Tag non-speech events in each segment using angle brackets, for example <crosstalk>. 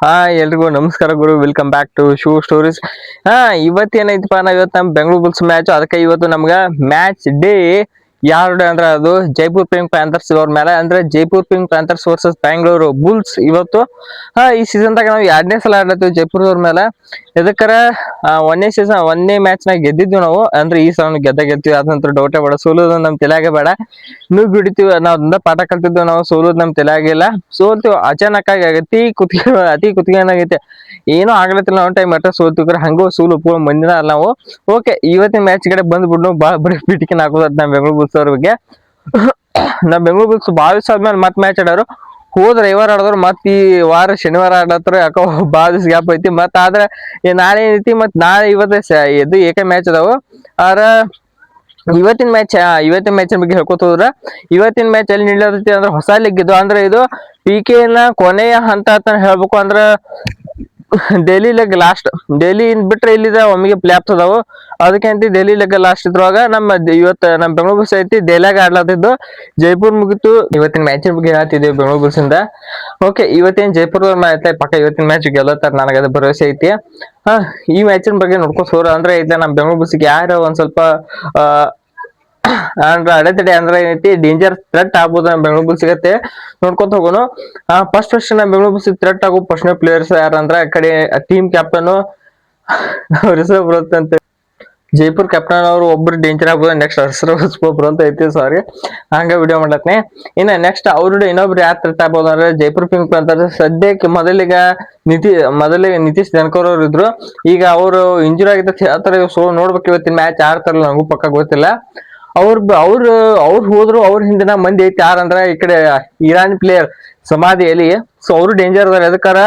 ಹಾ ಎಲ್ರಿಗೂ ನಮಸ್ಕಾರ ಗುರು. Welcome back to shoe stories ಹಾ, ಇವತ್ತು ಏನೈತಪ್ಪ ನಾವ್ ಇವತ್ತು ನಮ್ ಬೆಂಗಳೂರು ಬುಲ್ಸ್ ಮ್ಯಾಚ್ ಅದಕ್ಕೆ ಇವತ್ತು ನಮ್ಗ ಮ್ಯಾಚ್ ಡೇ ಯಾರು ಅಂದ್ರೆ ಅದು ಜೈಪುರ್ ಪಿಂಕ್ ಪ್ಯಾಂಥರ್ಸ್ ಅವ್ರ ಮೇಲೆ. ಅಂದ್ರೆ Jaipur Pink Panthers versus Bengaluru Bulls ಇವತ್ತು. ಹಾ, ಈ ಸೀಸನ್ ದಾಗ ನಾವು ಎರಡನೇ ಸಲ ಆಡ್ಲತ್ತೀವಿ ಜೈಪುರ್ ಅವ್ರ ಮೇಲೆ. ಎದಕ್ಕರ ಒಂದೇ ಸೀಸನ್ ಒಂದೇ ಮ್ಯಾಚ್ ನಾಗ ಗೆದ್ದಿದ್ವಿ ನಾವು. ಅಂದ್ರೆ ಈ ಸಲ ಗೆದ್ದ ಗೆದ್ತೀವಿ ನಂತರ ಡೌಟೇ ಬೇಡ. ಸೋಲೋದು ನಮ್ ತಲೆಯಾಗೆ ಬೇಡ. ನೀವು ಬಿಡ್ತೀವಿ ನಾವು ಪಾಠ ಕಲ್ತಿದ್ವಿ ನಾವು. ಸೋಲೋದು ನಮ್ ತಲೆಯಾಗಿಲ್ಲ ಸೋಲ್ತೀವಿ. ಅಚಾನಕ್ ಆಗಿ ಅತಿ ಕುತ್ತಿಗೆ ಅತಿ ಕುತ್ತಿಗೆ ಏನಾಗೈತೆ? ಏನೋ ಆಗ್ಲತ್ತಿಲ್ಲ ನಾವು ಟೈಮ್ ಅಟ್ಟ ಸೋಲ್ತಿವ್ರ ಹಂಗೂ ಸೋಲು ಪೂರ ಮಂದಿನ ಅಲ್ಲ ನಾವು. ಓಕೆ, ಇವತ್ತಿನ ಮ್ಯಾಚ್ ಕಡೆ ಬಂದ್ಬಿಟ್ಟು ಭಾಳ ಬರೀ ಬಿಟಿಕಿನ ಹಾಕೋದ್ ನಮ್ ಬೆಂಗಳೂರು ಬುಲ್ಸ್ ಅವ್ರ ಬಗ್ಗೆ. <coughs> ನಮ್ ಬೆಂಗಳೂರು ಬುಲ್ಸ್ ಭಾಳ ಆದ್ಮೇಲೆ ಮತ್ತೆ ಮ್ಯಾಚ್ ಆಡೋರು. ಹೋದ ರವಿವಾರ ಆಡಿದ್ರು ಮತ್ ಈ ವಾರ ಶನಿವಾರ ಆಡತ್ರ ಯಾಕೋ <laughs> ಬಾದಿಸ್ ಗ್ಯಾಪ್ ಐತಿ. ಮತ್ ಆದ್ರೆ ನಾಳೆ ಏನೈತಿ ಮತ್ ನಾಳೆ ಇವತ್ತು ಇದು ಏಕ ಮ್ಯಾಚ್ ಅದಾವು. ಆದ್ರ ಇವತ್ತಿನ ಮ್ಯಾಚ್ ಇವತ್ತಿನ ಮ್ಯಾಚ್ ಬಗ್ಗೆ ಹೇಳ್ಕೊತ ಹೋದ್ರ ಇವತ್ತಿನ ಮ್ಯಾಚ್ ಅಲ್ಲಿ ನಿಲ್ಲತೈತಿ ಅಂದ್ರೆ ಹೊಸ ಲೀಗ್ ಇದು. ಅಂದ್ರೆ ಇದು ಪಿ ಕೆ ನ ಕೊನೆಯ ಹಂತ ಅಂತ ಹೇಳ್ಬೇಕು ಅಂದ್ರ ಡೆಲ್ಲಿ ಲೆಗ್ ಲಾಸ್ಟ್ ಡೆಲ್ಲಿ ಬಿಟ್ರೆ ಇಲ್ಲಿದ, ಒಮ್ಮಿಗೆ ಪ್ಲಾಪ್ಸ್ ಅದಾವು ಅಂತ ಡೆಲ್ಲಿ ಲೆಗ್ ಲಾಸ್ಟ್ ಇದ್ರೊಳಗ ನಮ್ಮ ಇವತ್ತು ನಮ್ಮ ಬೆಂಗಳೂರು ಬಸ್ ಐತಿ ಡೈಲಾಗ್ ಆಡ್ಲಾತಿದ್ದು ಜೈಪುರ್ ಮುಗಿತು. ಇವತ್ತಿನ ಮ್ಯಾಚಿನ ಬಗ್ಗೆ ಹೇಳ್ತಿದ್ದೀವಿ ಬೆಂಗಳೂರು ಬಸ್ ಇಂದ? ಓಕೆ ಇವತ್ತೇನ್ ಜೈಪುರ್ ಐತೆ ಪಕ್ಕ ಇವತ್ತಿನ ಮ್ಯಾಚ್ ಗೆಲ್ಲತ್ತಾರ ನನಗೆ ಅದು ಭರವಸೆ ಐತಿ. ಈ ಮ್ಯಾಚಿನ ಬಗ್ಗೆ ನೋಡ್ಕೊಂಡ್ ಹೋರ ಅಂದ್ರೆ ಐತೆ ನಮ್ಮ ಬೆಂಗಳೂರು ಬಸ್ಸಿಗೆ ಯಾರು ಒಂದ್ ಸ್ವಲ್ಪ ಅಂದ್ರೆ ಅಡೆತಡೆ ಅಂದ್ರೆ ಏನೈತಿ? ಡೇಂಜರ್ ಥ್ರೆಟ್ ಆಗ್ಬೋದು ಬೆಂಗಳೂರು ಬುಲ್ಸ್ ಸಿಗತ್ತೆ. ನೋಡ್ಕೊಂತ ಹೋಗೋಣ ಫಸ್ಟ್ ಫಸ್ಟ್ ನಮ್ಮ ಬೆಂಗಳೂರು ಬುಲ್ಸ್ ಥ್ರೆಟ್ ಆಗೋ ಫಸ್ಟ್ ಪ್ಲೇಯರ್ಸ್ ಯಾರಂದ್ರ, ಆ ಕಡೆ ಟೀಮ್ ಕ್ಯಾಪ್ಟನ್ ರಿಸರ್ವ್ ಬರುತ್ತೆ ಅಂತ ಜೈಪುರ್ ಕ್ಯಾಪ್ಟನ್ ಅವರು ಒಬ್ರು ಡೇಂಜರ್ ಆಗ್ಬೋದು ನೆಕ್ಸ್ಟ್ ರಿಸರ್ವ್ ಒಬ್ರು ಅಂತ ಐತಿ ಸಾರಿ ಹಂಗ ವಿಡಿಯೋ ಮಾಡ್ಲತ್ನಿ. ಇನ್ನ ನೆಕ್ಸ್ಟ್ ಅವ್ರ ಇನ್ನೊಬ್ರು ಯಾರು ಥ್ರೆಟ್ ಆಗ್ಬೋದು ಅಂದ್ರೆ ಜೈಪುರ್ ಪಿಂಕ್ ಅಂತ ಸದ್ಯಕ್ಕೆ ಮೊದಲಿಗ ನಿತಿ, ಮೊದಲಿಗೆ ನಿತೀಶ್ ಧನ್ಕರ್ ಅವ್ರು ಇದ್ರು. ಈಗ ಅವರು ಇಂಜುರಿ ಆಗಿದ್ದ ಹೇಳ್ತಾರೆ ಸೋ ನೋಡ್ಬೇಕು ಇವತ್ತಿನ ಮ್ಯಾಚ್ ಆಡ್ತಾರಲ್ಲ ನಂಗೂ ಪಕ್ಕ ಗೊತ್ತಿಲ್ಲ. ಅವ್ರ ಅವ್ರ, ಅವ್ರು ಹೋದ್ರು, ಅವ್ರ ಹಿಂದಿನ ಮಂದಿ ಐತಿ. ಯಾರಂದ್ರ ಈ ಕಡೆ ಇರಾನ್ ಪ್ಲೇಯರ್ ಸಮಾಧಿಯಲ್ಲಿ ಸೊ ಅವರು ಡೇಂಜರ್ ಅದಾರ. ಅದಕ್ಕಾರ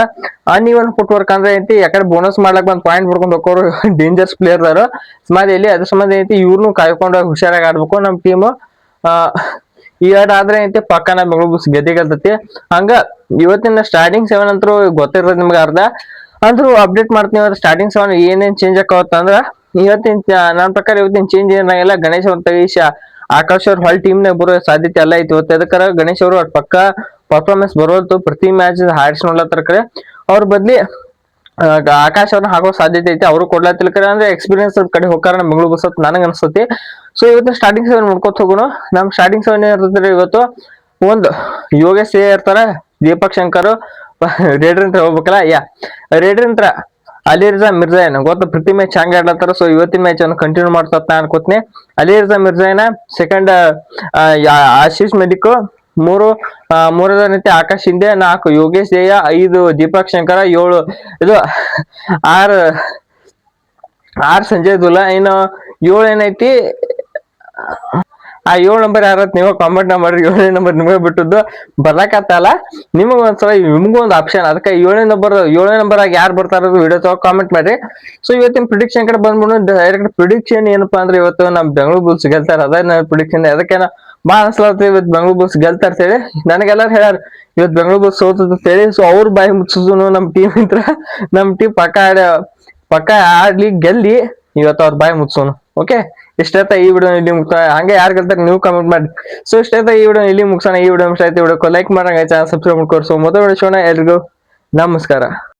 ಅನ್ಇವನ್ ಫುಟ್ ವರ್ಕ್ ಅಂದ್ರೆ ಐತಿ ಯಾಕಡೆ ಬೋನಸ್ ಮಾಡ್ಲಕ್ ಬಂದ್ ಪಾಯಿಂಟ್ ಹೊಡ್ಕೊಂಡ್ ಹೋಗೋರು ಡೇಂಜರ್ಸ್ ಪ್ಲೇಯರ್ ಅದಾರ. ಸಮಾಧಿಯಲ್ಲಿ ಅದ್ರ ಸಂಬಂಧ ಐತಿ ಇವ್ರನ್ನು ಕಾಯ್ಕೊಂಡು ಹುಷಾರಾಗಿ ಆಡ್ಬೇಕು ನಮ್ ಟೀಮ್ ಈ ಎರಡು ಆದ್ರೆ ಐತಿ ಪಕ್ಕ ನಮ್ ಬೆಂಗಳೂರು ಗೆದ್ದೆ ಗೆಲ್ತೈತಿ. ಹಂಗ, ಇವತ್ತಿನ ಸ್ಟಾರ್ಟಿಂಗ್ ಸೆವೆನ್ ಅಂತೂ ಗೊತ್ತಿರ್ತದೆ ನಿಮ್ಗೆ ಅರ್ಧ. ಅಂದ್ರೂ ಅಪ್ಡೇಟ್ ಮಾಡ್ತೀನಿ ಸ್ಟಾರ್ಟಿಂಗ್ ಸೆವೆನ್ ಏನೇನ್ ಚೇಂಜ್ ಆಕವತ್ತ ಅಂದ್ರ ಇವತ್ತಿನ ನನ್ನ ಪ್ರಕಾರ ಇವತ್ತಿನ ಚೇಂಜ್ ಏನಾಗಿಲ್ಲ ಗಣೇಶ್ ಅವ್ರ ತಗೀಶ ಆಕಾಶ್ ಅವ್ರ ಹೊಲ್ ಟೀಮ್ ನಾಗ ಬರೋ ಸಾಧ್ಯತೆ ಎಲ್ಲ ಐತಿ. ಇವತ್ತು ಅದಕ್ಕಾರ ಗಣೇಶ್ ಅವರು ಅವ್ರ ಪಕ್ಕ ಪರ್ಫಾರ್ಮೆನ್ಸ್ ಬರೋದು ಪ್ರತಿ ಮ್ಯಾಚ್ ಹಾರಿಸ್ ನೋಡ್ಲತ್ತರ ಕರೆ. ಅವ್ರ ಬದ್ಲಿ ಆಕಾಶ್ ಅವ್ರನ್ನ ಹಾಕೋ ಸಾಧ್ಯತೆ ಐತಿ. ಅವರು ಕೊಡ್ಲತ್ತಿಲ್ಲ ಕರೆ. ಅಂದ್ರೆ ಎಕ್ಸ್ಪೀರಿಯನ್ಸ್ ಕಡೆ ಹೋಗಾರ ಮಂಗಳೂರು ಬಸ್ ನನಗೆ ಅನ್ಸುತ್ತೆ. ಸೊ ಇವತ್ತು ಸ್ಟಾರ್ಟಿಂಗ್ ಸೆವೆನ್ ನೋಡ್ಕೊತ ಹೋಗೋಣ. ನಮ್ ಸ್ಟಾರ್ಟಿಂಗ್ ಸೆವೆನ್ ಇರ್ತದೆ ಇವತ್ತು? ಒಂದು ಯೋಗೇಶ್ ಇರ್ತಾರ. ದೀಪಕ್ ಶಂಕರ್. <laughs> ರೇಡ್ರಿಂತ್ರ ಹೋಗ್ಬೇಕಲ್ಲ? ಯಾ. ರೇಡ್ರಿಂತ್ರ ಅಲಿರ್ಜಾ ಮಿರ್ಜಾ ಏನ ಗೊತ್ತ, ಪ್ರತಿ ಮ್ಯಾಚ್ ಹಂಗ ಆಡ್ಲತ್ತಾರ ಸೊ ಇವತ್ತಿನ ಮ್ಯಾಚ್ ಅನ್ನು ಕಂಟಿನ್ಯೂ ಮಾಡ್ತಾ ನಾ ಅನ್ಕೋತೀನಿ. ಅಲಿರ್ಜಾ ಮಿರ್ಜಾನ ಸೆಕೆಂಡ್ ಆಶೀಶ್ ಮೆಡಿಕೋ ಮೂರು ಮೂರನೇ ಆಕಾಶ್ ಹಿಂದೆ ನಾಲ್ಕು, ಯೋಗೇಶ್ ಜಯ ಐದು, ದೀಪಕ್ ಶಂಕರ ಏಳು, ಇದು ಆರು, ಆರ್ ಸಂಜಯ್ ದುಲ್ಲಾ, ಇನ್ನು ಏಳು ಏನೈತಿ ಆ ಏಳು ನಂಬರ್ ಯಾರತ್ ನೀವು? ಕಾಮೆಂಟ್ ಮಾಡ್ರಿ. ಏಳನೇ ನಂಬರ್ ನಿಮಗೆ ಬಿಟ್ಟದ್ದು. ಬರ್ಲಾಕತ್ತಲ್ಲ? ನಿಮಗ ಒಂದ್ಸಲ ನಿಮಗೂ ಒಂದು ಆಪ್ಷನ್ ಅದಕ್ಕೆ ಏಳನೇ ನಂಬರ್ ಏಳನೇ ನಂಬರ್ ಆಗಿ ಯಾರು ಬರ್ತಾರ ವಿಡಿಯೋ ತಗೋ ಕಾಮೆಂಟ್ ಮಾಡ್ರಿ. ಸೊ ಇವತ್ತಿನ ಪ್ರಿಡಿಕ್ಷನ್ ಕಡೆ ಬಂದ್ಬಿಡು. ಡೈರೆಕ್ಟ್ ಪ್ರಿಡಿಕ್ಷನ್ ಏನಪ್ಪಾ ಅಂದ್ರೆ ಇವತ್ತು ನಮ್ ಬೆಂಗಳೂರು ಬುಲ್ಸ್ ಗೆಲ್ತಾರ. ಅದ ನನ್ನ ಪ್ರಿಡಿಕ್ಷನ್ ಅದಕ್ಕೇನ ಬಾ ಭಾಳ ಅನ್ಸ್ಲತ್ತ ಇವತ್ತು ಬೆಂಗಳೂರು ಬುಲ್ಸ್ ಗೆಲ್ತಾರ ಹೇಳಿ ನನಗೆಲ್ಲರೂ ಹೇಳ್ಯಾರ, ಇವತ್ತು ಬೆಂಗಳೂರು ಬುಲ್ಸ್ ಸೋತದ ಹೇಳಿ ಸೊ ಅವ್ರ ಬಾಯಿ ಮುಚ್ಚಿದ್ರು ನಮ್ ಟೀಮ್ ಇಂತ್ರ ನಮ್ ಟೀಮ್ ಪಕ್ಕ ಆಡ ಪಕ್ಕ ಆಡ್ಲಿ, ಗೆಲ್ಲಿ ಇವತ್ತು ಅವ್ರ ಬಾಯಿ ಮುಚ್ಚೋನು ಓಕೆ ಇಷ್ಟೈತ ಈ ವಿಡಿಯೋ ಇಲ್ಲಿ ಮುಗಿಸೋಣ ಹಂಗೆ ಯಾರು ಗೆಲ್ತಾರೆ ನೀವು ಕಮೆಂಟ್ ಮಾಡಿ. ಸೊ ಇಷ್ಟೇ ಈ ವಿಡಿಯೋ ಇಲ್ಲಿ ಮುಗಿಸೋಣ? ಈ ವಿಡಿಯೋ ಇಷ್ಟ ಆಯ್ತು ವಿಡಿಯೋ ಲೈಕ್ ಮಾಡಂಗ ಚಾನಲ್ ಸಬ್ಸ್ಕ್ರೈಬ್ ಮಾಡ್ಕೊಡ್ಸೋ ಮೊದಲ ವಿಡಿಯೋ ಎಲ್ರಿಗೂ ನಮಸ್ಕಾರ.